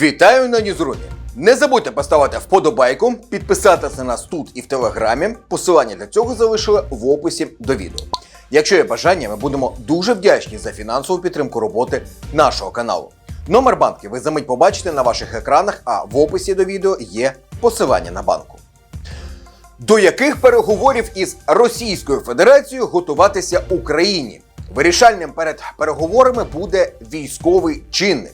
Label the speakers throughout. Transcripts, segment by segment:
Speaker 1: Вітаю на Ньюзруні! Не забудьте поставити вподобайку, підписатися на нас тут і в телеграмі. Посилання для цього залишили в описі до відео. Якщо є бажання, ми будемо дуже вдячні за фінансову підтримку роботи нашого каналу. Номер банки ви за мить побачите на ваших екранах, а в описі до відео є посилання на банку. До яких переговорів із Російською Федерацією готуватися Україні? Вирішальним перед переговорами буде військовий чинник.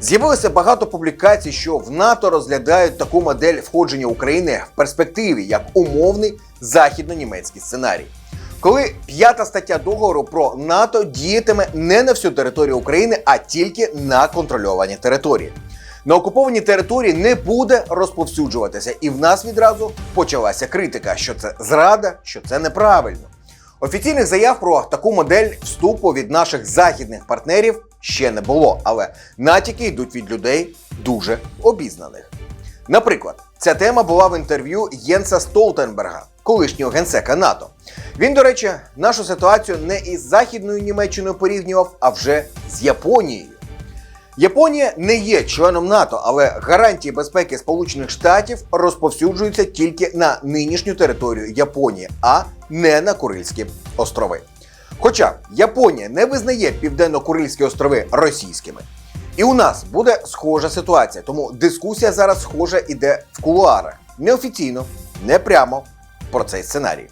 Speaker 1: З'явилося багато публікацій, що в НАТО розглядають таку модель входження України в перспективі як умовний західно-німецький сценарій. Коли п'ята стаття договору про НАТО діятиме не на всю територію України, а тільки на контрольовані території. На окупованій території не буде розповсюджуватися, і в нас відразу почалася критика, що це зрада, що це неправильно. Офіційних заяв про таку модель вступу від наших західних партнерів ще не було, але натяки йдуть від людей дуже обізнаних. Наприклад, ця тема була в інтерв'ю Єнса Столтенберга, колишнього генсека НАТО. Він, до речі, нашу ситуацію не із Західною Німеччиною порівнював, а вже з Японією. Японія не є членом НАТО, але гарантії безпеки Сполучених Штатів розповсюджуються тільки на нинішню територію Японії, а не на Курильські острови. Хоча Японія не визнає Південно-Курильські острови російськими. І у нас буде схожа ситуація, тому дискусія зараз схожа іде в кулуарах. Неофіційно, не прямо про цей сценарій.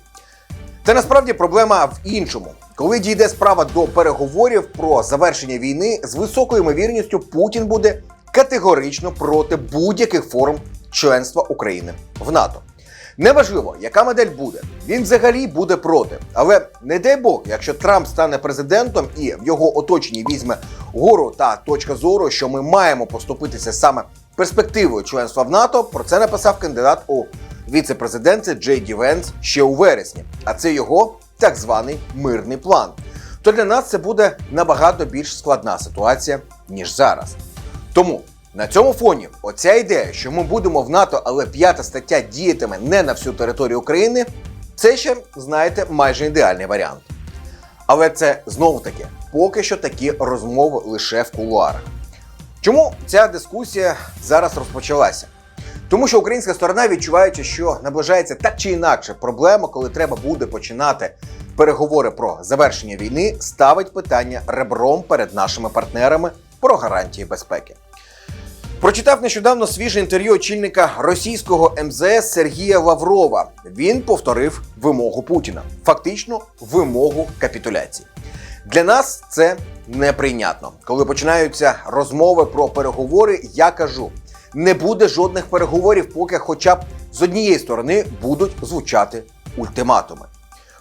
Speaker 1: Та насправді проблема в іншому. Коли дійде справа до переговорів про завершення війни, з високою ймовірністю Путін буде категорично проти будь-яких форм членства України в НАТО. Неважливо, яка модель буде, він взагалі буде проти. Але не дай Бог, якщо Трамп стане президентом і в його оточенні візьме гору та точка зору, що ми маємо поступитися саме перспективою членства в НАТО, про це написав кандидат у віце-президенти Джей Ді Венс ще у вересні. А це його так званий мирний план. То для нас це буде набагато більш складна ситуація, ніж зараз. Тому на цьому фоні оця ідея, що ми будемо в НАТО, але п'ята стаття діятиме не на всю територію України, це ще, знаєте, майже ідеальний варіант. Але це знову таки поки що такі розмови лише в кулуарах. Чому ця дискусія зараз розпочалася? Тому що українська сторона, відчуваючи, що наближається так чи інакше проблема, коли треба буде починати переговори про завершення війни, ставить питання ребром перед нашими партнерами про гарантії безпеки. Прочитав нещодавно свіже інтерв'ю очільника російського МЗС Сергія Лаврова. Він повторив вимогу Путіна, фактично вимогу капітуляції. Для нас це неприйнятно. Коли починаються розмови про переговори, я кажу: не буде жодних переговорів, поки хоча б з однієї сторони будуть звучати ультиматуми.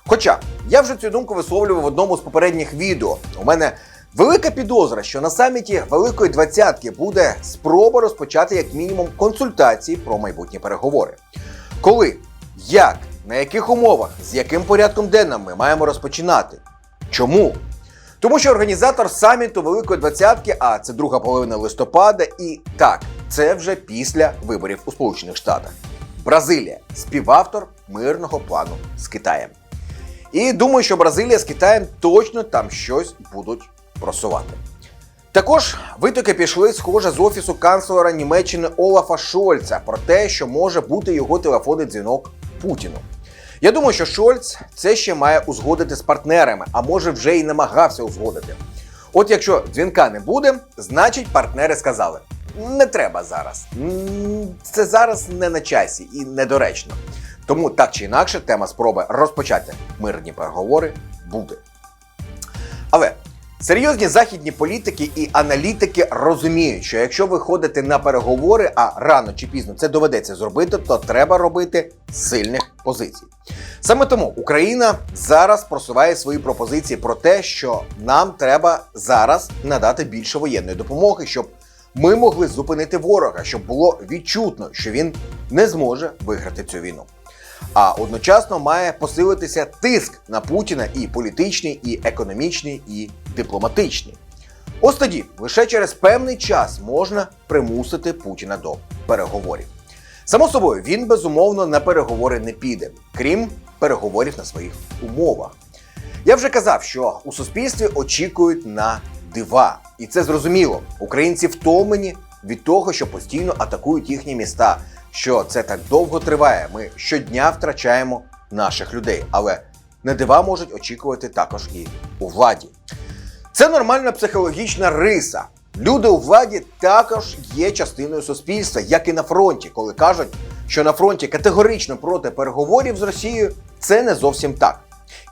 Speaker 1: Хоча я вже цю думку висловлював в одному з попередніх відео. У мене велика підозра, що на саміті Великої Двадцятки буде спроба розпочати як мінімум консультації про майбутні переговори. Коли, як, на яких умовах, з яким порядком денним ми маємо розпочинати? Чому? Тому що організатор саміту Великої Двадцятки, а це друга половина листопада, і так, це вже після виборів у Сполучених Штатах. Бразилія співавтор мирного плану з Китаєм. І думаю, що Бразилія з Китаєм точно там щось будуть просувати. Також витоки пішли, схоже, з офісу канцлера Німеччини Олафа Шольца про те, що може бути його телефонний дзвінок Путіну. Я думаю, що Шольц це ще має узгодити з партнерами, а може вже й намагався узгодити. От якщо дзвінка не буде, значить партнери сказали: не треба зараз. Це зараз не на часі і недоречно. Тому так чи інакше, тема спроби розпочати мирні переговори буде. Але серйозні західні політики і аналітики розуміють, що якщо ви ходите на переговори, а рано чи пізно це доведеться зробити, то треба робити сильних позицій. Саме тому Україна зараз просуває свої пропозиції про те, що нам треба зараз надати більше воєнної допомоги, щоб ми могли зупинити ворога, щоб було відчутно, що він не зможе виграти цю війну. А одночасно має посилитися тиск на Путіна і політичний, і економічний, і дипломатичний. Ось тоді лише через певний час можна примусити Путіна до переговорів. Само собою, він безумовно на переговори не піде, крім переговорів на своїх умовах. Я вже казав, що у суспільстві очікують на дива, і це зрозуміло. Українці втомлені від того, що постійно атакують їхні міста, що це так довго триває. Ми щодня втрачаємо наших людей, але не дива можуть очікувати також і у владі. Це нормальна психологічна риса. Люди у владі також є частиною суспільства, як і на фронті, коли кажуть, що на фронті категорично проти переговорів з Росією, це не зовсім так.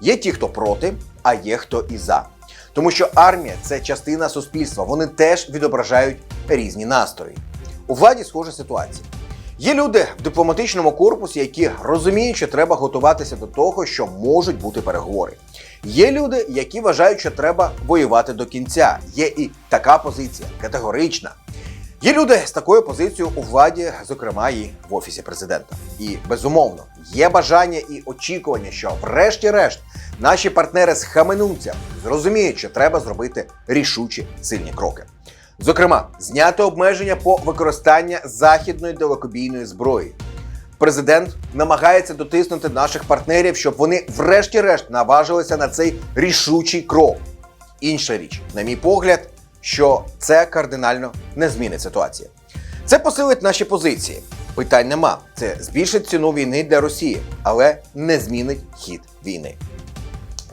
Speaker 1: Є ті, хто проти, а є хто і за. Тому що армія це частина суспільства, вони теж відображають різні настрої. У владі схожа ситуація. Є люди в дипломатичному корпусі, які розуміють, що треба готуватися до того, що можуть бути переговори. Є люди, які вважають, що треба воювати до кінця. Є і така позиція категорична. Є люди з такою позицією у владі, зокрема і в офісі президента. І безумовно є бажання і очікування, що, врешті-решт, наші партнери схаменуться, зрозуміють, що треба зробити рішучі сильні кроки. Зокрема, зняти обмеження по використанню західної далекобійної зброї. Президент намагається дотиснути наших партнерів, щоб вони, врешті-решт, наважилися на цей рішучий крок. Інша річ, на мій погляд, що це кардинально не змінить ситуацію. Це посилить наші позиції. Питань нема. Це збільшить ціну війни для Росії, але не змінить хід війни.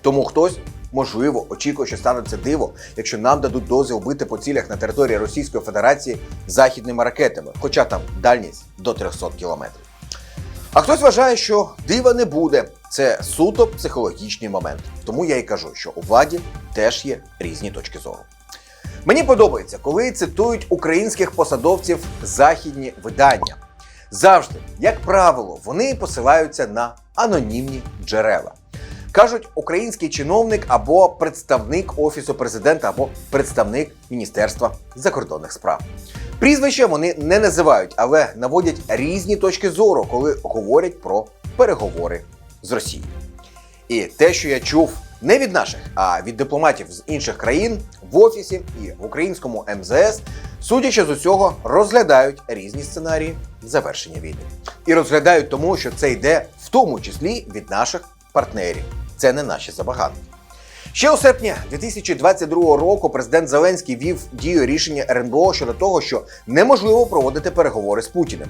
Speaker 1: Тому хтось, можливо, очікує, що станеться диво, якщо нам дадуть дозвіл бити по цілях на території Російської Федерації західними ракетами, хоча там дальність до 300 кілометрів. А хтось вважає, що дива не буде. Це суто психологічний момент. Тому я і кажу, що у владі теж є різні точки зору. Мені подобається, коли цитують українських посадовців західні видання. Завжди, як правило, вони посилаються на анонімні джерела. Кажуть, український чиновник або представник офісу президента, або представник Міністерства закордонних справ. Прізвища вони не називають, але наводять різні точки зору, коли говорять про переговори з Росією. І те, що я чув не від наших, а від дипломатів з інших країн в офісі і в українському МЗС, судячи з усього, розглядають різні сценарії завершення війни. І розглядають тому, що це йде в тому числі від наших партнерів. Це не наші забаганки. Ще у серпні 2022 року президент Зеленський вів дію рішення РНБО щодо того, що неможливо проводити переговори з Путіним.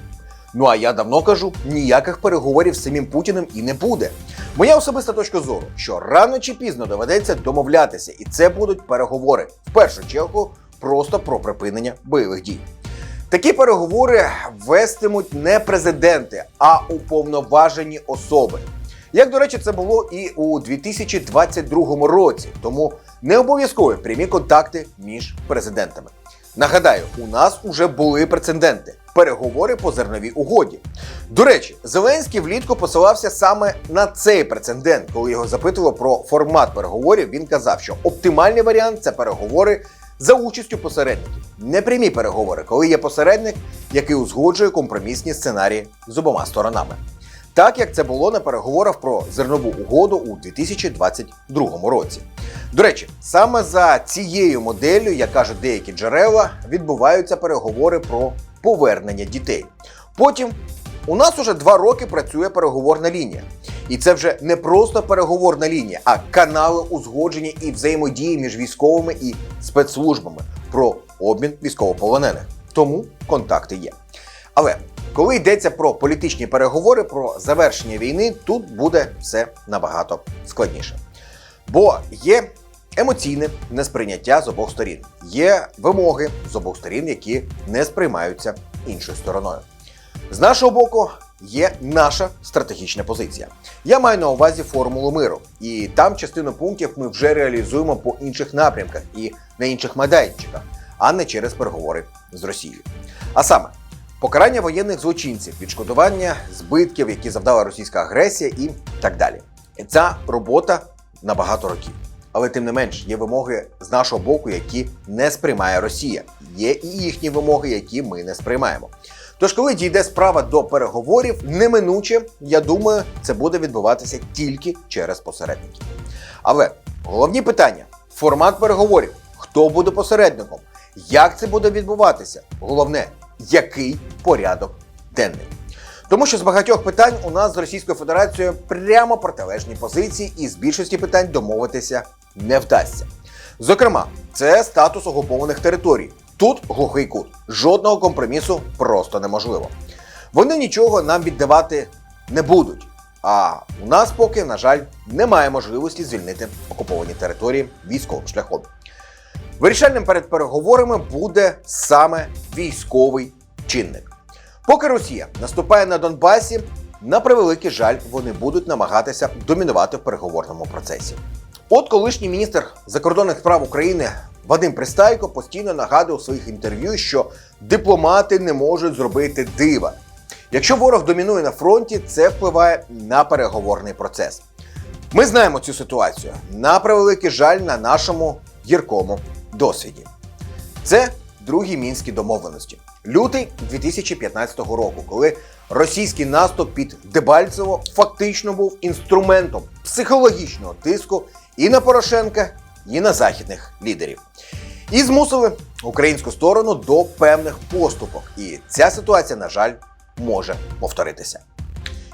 Speaker 1: Ну а я давно кажу, ніяких переговорів з самим Путіним і не буде. Моя особиста точка зору, що рано чи пізно доведеться домовлятися, і це будуть переговори в першу чергу просто про припинення бойових дій. Такі переговори вестимуть не президенти, а уповноважені особи. Як до речі, це було і у 2022 році, тому не обов'язкові прямі контакти між президентами. Нагадаю, у нас уже були прецеденти переговори по зерновій угоді. До речі, Зеленський влітку посилався саме на цей прецедент, коли його запитували про формат переговорів. Він казав, що оптимальний варіант це переговори за участю посередників. Не прямі переговори, коли є посередник, який узгоджує компромісні сценарії з обома сторонами. Так як це було на переговорах про зернову угоду у 2022 році. До речі, саме за цією моделлю, як кажуть деякі джерела, відбуваються переговори про повернення дітей. Потім у нас уже два роки працює переговорна лінія. І це вже не просто переговорна лінія, а канали узгодження і взаємодії між військовими і спецслужбами про обмін військовополонених. Тому контакти є. Але коли йдеться про політичні переговори, про завершення війни, тут буде все набагато складніше. Бо є емоційне несприйняття з обох сторін, є вимоги з обох сторін, які не сприймаються іншою стороною. З нашого боку є наша стратегічна позиція. Я маю на увазі формулу миру, і там частину пунктів ми вже реалізуємо по інших напрямках і на інших майданчиках, а не через переговори з Росією. А саме покарання воєнних злочинців, відшкодування збитків, які завдала російська агресія, і так далі. Ця робота на багато років. Але тим не менш є вимоги з нашого боку, які не сприймає Росія. Є і їхні вимоги, які ми не сприймаємо. Тож, коли дійде справа до переговорів, неминуче, я думаю, це буде відбуватися тільки через посередників. Але головні питання: формат переговорів, хто буде посередником, як це буде відбуватися? Головне, який порядок денний. Тому що з багатьох питань у нас з Російською Федерацією прямо протилежні позиції, і з більшості питань домовитися не вдасться. Зокрема, це статус окупованих територій. Тут глухий кут. Жодного компромісу просто неможливо. Вони нічого нам віддавати не будуть. А у нас поки, на жаль, немає можливості звільнити окуповані території військовим шляхом. Вирішальним перед переговорами буде саме військовий чинник. Поки Росія наступає на Донбасі, на превеликий жаль, вони будуть намагатися домінувати в переговорному процесі. От колишній міністр закордонних справ України Вадим Пристайко постійно нагадує у своїх інтерв'ю, що дипломати не можуть зробити дива. Якщо ворог домінує на фронті, це впливає на переговорний процес. Ми знаємо цю ситуацію на превеликий жаль на нашому гіркому досвіді. Це другі мінські домовленості. Лютий 2015 року, коли російський наступ під Дебальцево фактично був інструментом психологічного тиску і на Порошенка, і на західних лідерів. І змусили українську сторону до певних поступок. І ця ситуація, на жаль, може повторитися.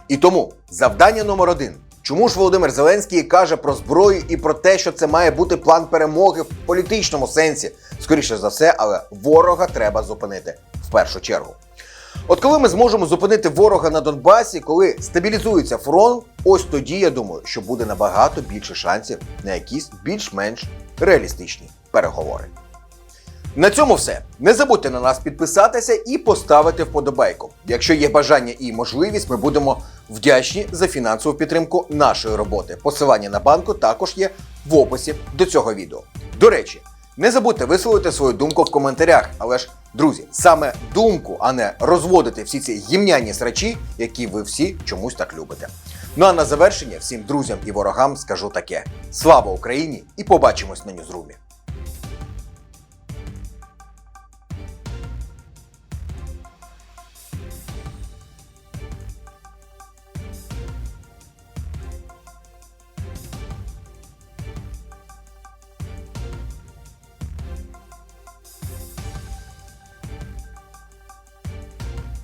Speaker 1: І тому завдання номер один. Чому ж Володимир Зеленський каже про зброю і про те, що це має бути план перемоги в політичному сенсі? Скоріше за все, але ворога треба зупинити в першу чергу. От коли ми зможемо зупинити ворога на Донбасі, коли стабілізується фронт, ось тоді я думаю, що буде набагато більше шансів на якісь більш-менш реалістичні переговори. На цьому все. Не забудьте на нас підписатися і поставити вподобайку. Якщо є бажання і можливість, ми будемо вдячні за фінансову підтримку нашої роботи. Посилання на банку також є в описі до цього відео. До речі, не забудьте висловити свою думку в коментарях. Але ж, друзі, саме думку, а не розводити всі ці гімняні срачі, які ви всі чомусь так любите. Ну а на завершення всім друзям і ворогам скажу таке: слава Україні і побачимось на Ньюзрумі!